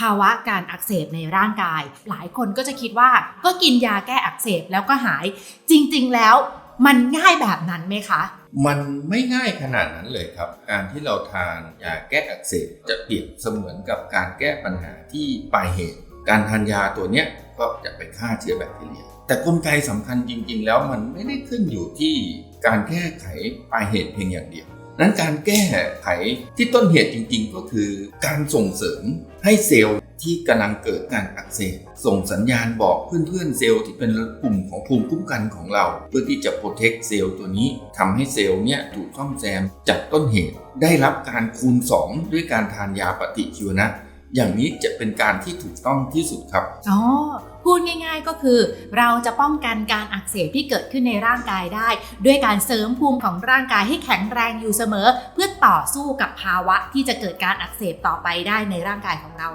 ภาวะการอักเสบในร่างกาย หลายคนก็จะคิดว่าก็กินยาแก้อักเสบแล้วก็หาย จริง ๆ แล้วมันง่ายแบบนั้นไหมคะ มันไม่ง่ายขนาดนั้นเลยครับ การที่เราทานยาแก้อักเสบจะเปรียบเสมือนกับการแก้ปัญหาที่ปลายเหตุ การทานยาตัวเนี้ยก็จะไปฆ่าเชื้อแบคทีเรีย แต่กลไกสำคัญจริง ๆ แล้วมันไม่ได้ขึ้นอยู่ที่การแก้ไขปลายเหตุเพียงอย่างเดียว นั้นการแก้ไขที่ต้นเหตุจริงๆ ก็คือการส่งเสริมให้เซลล์ที่กำลังเกิดการอักเสบส่งสัญญาณบอกเพื่อนๆเซลล์ที่เป็นกลุ่มของภูมิคุ้มกันของเรา เพื่อที่จะโปรเทคเซลล์ตัวนี้ทำให้เซลล์เนี่ยถูกซ่อมแซมจากต้นเหตุ ได้รับการคูณ 2 ด้วยการทานยาปฏิชีวนะ อย่างนี้จะเป็นการที่ถูกต้องที่สุดครับ อ๋อ พูดง่ายๆก็คือ เราจะป้องกันการอักเสบที่เกิดขึ้นในร่างกายได้ ด้วยการเสริมภูมิของร่างกายให้แข็งแรงอยู่เสมอ เพื่อต่อสู้กับภาวะที่จะเกิดการอักเสบต่อไปได้ในร่างกายของเรา